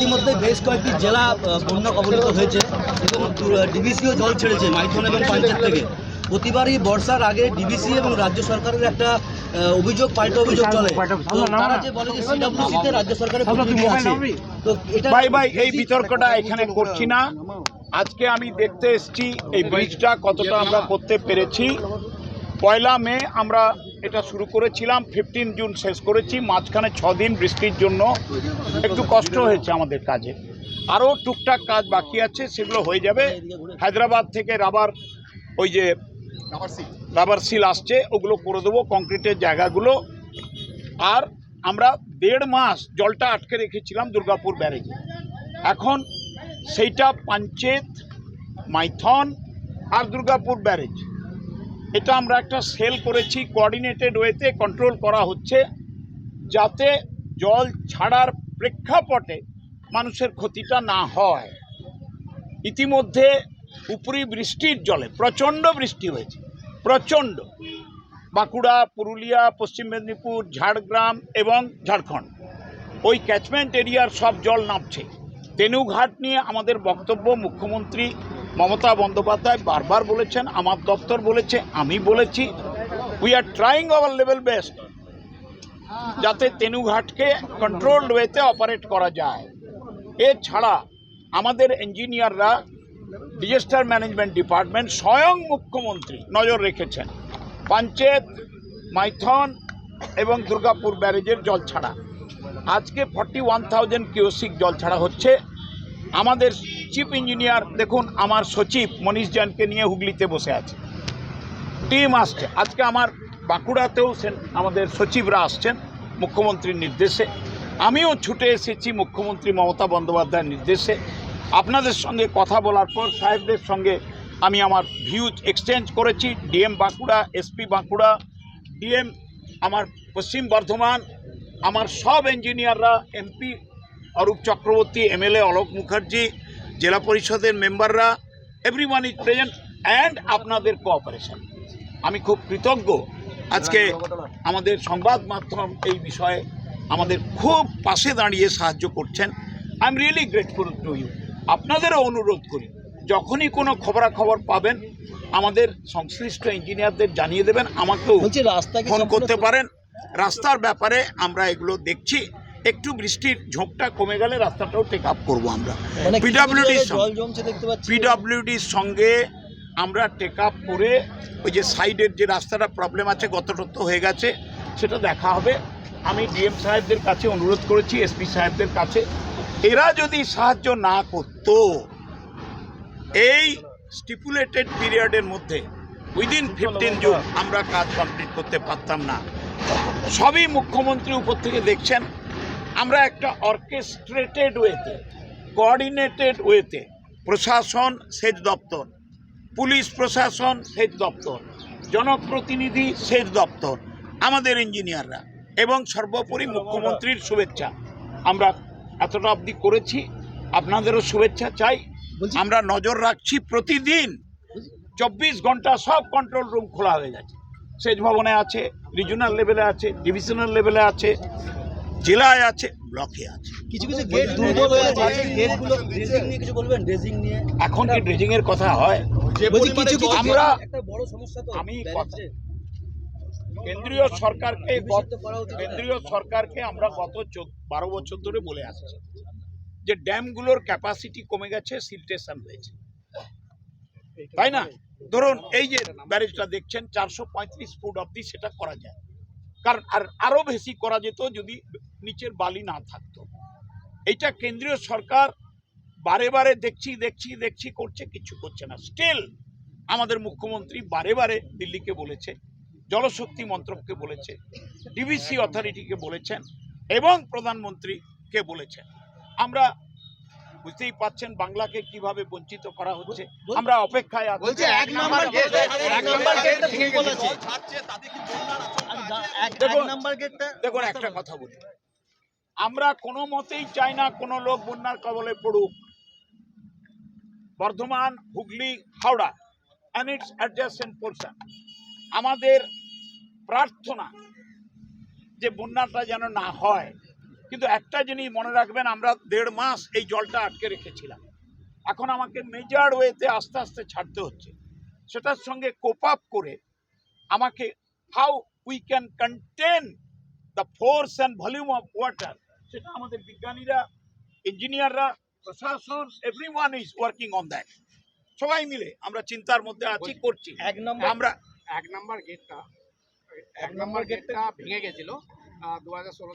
ইতিমধ্যে বেশ কয়েকটি জেলা বন্যা কবলিত হয়েছে এবং ডিবিসিও জল ছেড়েছে মাইথন এবং পঞ্চায়েত থেকে। প্রতিবারই বর্ষার আগে ডিবিসি এবং রাজ্য সরকারের একটা অভিযোগ, পাল্টা অভিযোগ চলে। রাজ্য সরকারের তো ভাই ভাই, এই বিতর্কটা এখানে করছি না। আজকে আমি দেখতে এসেছি এই ব্রিজটা কতটা আমরা করতে পেরেছি। পয়লা মে আমরা এটা শুরু করেছিলাম ফিফটিন জুন শেষ করেছি, মাঝখানে দিন বৃষ্টির জন্য। একটু কষ্ট হয়েছে আমাদের কাজে। আরও টুকটাক কাজ বাকি আছে, সেগুলো হয়ে যাবে। হায়দ্রাবাদ থেকে রাবার, ওই যে রাবার সিল আসছে, ওগুলো করে দেবো, কংক্রিটের জায়গাগুলো। আর আমরা দেড় মাস জলটা আটকে রেখেছিলাম দুর্গাপুর ব্যারেজে। এখন সেইটা পাঞ্চেত, মাইথন আর দুর্গাপুর ব্যারেজ। এটা আমরা একটা সেল করেছি কোঅর্ডিনেটেড ওয়েতে কন্ট্রোল করা হচ্ছে, যাতে জল ছাড়ার প্রেক্ষাপটে মানুষের ক্ষতিটা না হয়। ইতিমধ্যে উপরি বৃষ্টির জলে, প্রচণ্ড বৃষ্টি হয়েছে, প্রচণ্ড। বাঁকুড়া, পুরুলিয়া, পশ্চিম মেদিনীপুর, ঝাড়গ্রাম এবং ঝাড়খণ্ড। ওই ক্যাচমেন্ট এরিয়ার সব জল নামছে। তেনুঘাট নিয়ে আমাদের বক্তব্য মুখ্যমন্ত্রী মমতা বন্দ্যোপাধ্যায় বারবার বলেছেন, আমার দপ্তর বলেছে, আমি বলেছি। We are trying our level best যাতে তেনুঘাটকে কন্ট্রোলড ওয়েতে অপারেট করা যায়। এছাড়া আমাদের ইঞ্জিনিয়াররা ডিজাস্টার ম্যানেজমেন্ট ডিপার্টমেন্ট স্বয়ং মুখ্যমন্ত্রী নজর রেখেছেন। পঞ্চায়েত, মাইথন এবং দুর্গাপুর ব্যারেজের জল ছাড়া। আজকে ফর্টি ওয়ান থাউজেন্ড কিউসিক জল ছাড়া হচ্ছে। আমাদের চিফ ইঞ্জিনিয়ার দেখুন, আমার সচিব মনীষ জানকে নিয়ে হুগলিতে বসে আছে। টিম আসছে। আজকে আমার বাঁকুড়াতেও আমাদের সচিবরা আসছেন মুখ্যমন্ত্রীর নির্দেশে। আমিও ছুটে এসেছি মুখ্যমন্ত্রী মমতা বন্দ্যোপাধ্যায়ের নির্দেশে। আপনাদের সঙ্গে কথা বলার পর সাহেবদের সঙ্গে আমি আমার ভিউজ এক্সচেঞ্জ করেছি। DM Bankura SP Bankura DM আমার পশ্চিম বর্ধমান, আমার সব ইঞ্জিনিয়াররা এমপি অরূপ চক্রবর্তী এমএলএ অলোক মুখার্জি জেলা পরিষদের মেম্বাররা এভরিওয়ান ইজ প্রেজেন্ট অ্যান্ড আপনাদের কোঅপারেশন আমি খুব কৃতজ্ঞ। আজকে আমাদের সংবাদ মাধ্যম এই বিষয়ে আমাদের খুব পাশে দাঁড়িয়ে সাহায্য করছেন। I am really grateful to you আপনাদেরও অনুরোধ করি যখনই কোনো খবরাখবর পাবেন আমাদের সংশ্লিষ্ট ইঞ্জিনিয়ারদের জানিয়ে দেবেন আমাকেও ফোন করতে পারেন। রাস্তার ব্যাপারে আমরা এগুলো দেখছি। একটু বৃষ্টির ঝোঁকটা কমে গেলে রাস্তাটাও টেক আপ করব আমরা। মানে পিডাব্লিউডির পাচ্ছি। পিডব্লিউডির সঙ্গে আমরা টেক আপ করে ওই যে সাইডের যে রাস্তাটা প্রবলেম আছে গত গতটত্ব হয়ে গেছে সেটা দেখা হবে। আমি ডিএম সাহেবদের কাছে অনুরোধ করেছি এসপি সাহেবদের কাছে। এরা যদি সাহায্য না করতো এই স্টিপুলেটেড পিরিয়ডের মধ্যে উইদিন ফিফটিন জুন আমরা কাজ কমপ্লিট করতে পারতাম না। সবই মুখ্যমন্ত্রী উপর থেকে দেখছেন। আমরা একটা অর্কেস্ট্রেটেড ওয়েতে কোঅর্ডিনেটেড ওয়েতে প্রশাসন সেচ দপ্তর পুলিশ প্রশাসন সেচ দপ্তর জনপ্রতিনিধি সেচ দপ্তর আমাদের ইঞ্জিনিয়াররা এবং সর্বোপরি মুখ্যমন্ত্রীর শুভেচ্ছা। আমরা এতটা অবধি করেছি আপনাদেরও শুভেচ্ছা চাই। আমরা নজর রাখছি প্রতিদিন। চব্বিশ ঘণ্টা সব কন্ট্রোল রুম খোলা হয়ে গেছে। সেচ ভবনে আছে রিজনাল লেভেলে আছে ডিভিশনাল লেভেলে আছে। জেলায় আছে ব্লকে আছে। কিছু কিছু গেট দুর্বল হয়ে আছে গেটগুলো ড্রেজিং নিয়ে কিছু বলবেন? ড্রেজিং নিয়ে। এখন কি ড্রেজিং এর কথা হয়? বলছি কিছু কিছু আমরা- একটা বড় সমস্যা তো আমি কথা- কেন্দ্রীয় সরকারকে। কেন্দ্রীয় সরকারকে আমরা গত বারো বছর ধরে বলে আসছি যে ড্যামগুলোর ক্যাপাসিটি কমে গেছে সিলটেশন হয়েছে। তাই না? ধরুন এই যে ব্যারেজটা দেখছেন চারশো পঁয়ত্রিশ ফুট অব্দি সেটা করা যায়। কারণ আর আরও বেশি করা যেত যদি নিচের বালি না থাকতো। এটা কেন্দ্রীয় সরকার বারে বারে দেখছি দেখছি দেখছি করছে, কিছু করছে না। স্টিল আমাদের মুখ্যমন্ত্রী বারে বারে দিল্লিকে বলেছে, জলশক্তি মন্ত্রককে বলেছে ডিভিসি অথরিটিকে বলেছেন এবং প্রধানমন্ত্রীকে বলেছেন। আমরা বুঝতেই পাচ্ছেন বাংলাকে কীভাবে বঞ্চিত করা হচ্ছে। আমরা অপেক্ষায় আছি এক নাম্বার গেট এক দেখুন, দেখুন একটা কথা বলি। আমরা কোনো মতেই চাই না কোনো লোক বন্যার কবলে পড়ুক। Bardhaman Hooghly Howrah and its adjacent portion আমাদের প্রার্থনা যে বন্যাটা যেন না হয় কিন্তু একটা জিনিস মনে রাখবেন আমরা দেড় মাস এই জলটা আটকে রেখেছিলাম। এখন আমাকে মেজার ওয়েতে আস্তে আস্তে ছাড়তে হচ্ছে। সেটার সঙ্গে কোপ আপ করে আমাকে how we can contain the force and volume of water সেটা আমাদের বিজ্ঞানীরা ইঞ্জিনিয়াররা প্রশাসন every one is working on that সবাই মিলে আমরা চিন্তার মধ্যে আছি করছি। এক নম্বর আমরা এক নম্বর গেটটা এক নম্বর গেটটা ভেঙে গেছিল। দু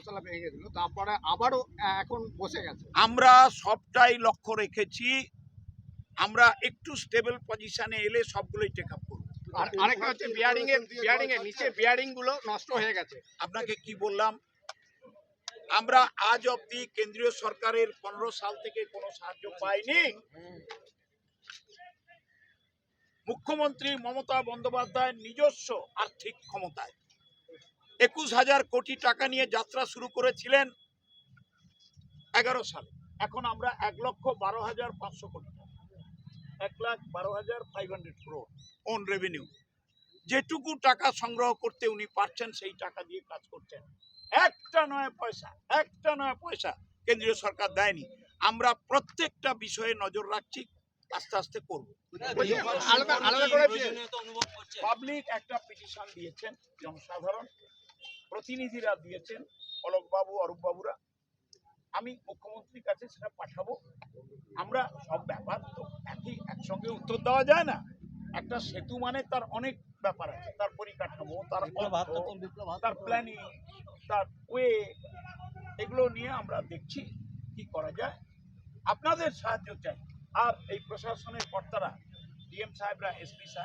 সালে ভেঙে গেছিল। তারপরে আবারও এখন বসে গেছে। আমরা সবটাই লক্ষ্য রেখেছি। আমরা একটু স্টেবল পজিশনে এলে সবগুলোই টেক আপ করব। আর আরেকটা হচ্ছে বিয়ারিং এর বিয়ারিং এর নিচে বিয়ারিংগুলো নষ্ট হয়ে গেছে। আপনাকে কি বললাম? আমরা আজ অবধি কেন্দ্রীয় সরকারের পনেরো সাল থেকে কোনো সাহায্য পাইনি। মুখ্যমন্ত্রী মমতা বন্দ্যোপাধ্যায় নিজস্ব আর্থিক ক্ষমতায়। একুশ হাজার কোটি টাকা নিয়ে যাত্রা শুরু করেছিলেন এগারো সালে। এখন আমরা এক লক্ষ বারো হাজার পাঁচশো কোটি এক লাখ বারো হাজার ফাইভ হান্ড্রেড ওন রেভিনিউ যেটুকু টাকা সংগ্রহ করতে উনি পারছেন সেই টাকা দিয়ে কাজ করছেন। একটা নয় পয়সা একটা নয় পয়সা কেন্দ্রীয় সরকার দেয়নি। আমরা প্রত্যেকটা বিষয়ে নজর রাখছি আস্তে আস্তে করব। পাবলিক একটা পিটিশন দিয়েছেন জনসাধারণ। প্রতিনিধিরা দিয়েছেন অলোকবাবু অরূপবাবুরা। আমি মুখ্যমন্ত্রীর কাছে সেটা পাঠাবো। আমরা সব ব্যাপার তো একই একসঙ্গে উত্তর দেওয়া যায় না। একটা সেতু মানে তার অনেক ব্যাপার আছে। তার পরিকাঠামো তার তার প্ল্যানিং তার ওয়ে এগুলো নিয়ে আমরা দেখছি কি করা যায়। আপনাদের সাহায্য চাই। আর এই প্রশাসনের কর্তারা ডিএম সাহেবরা এসপি সাহেব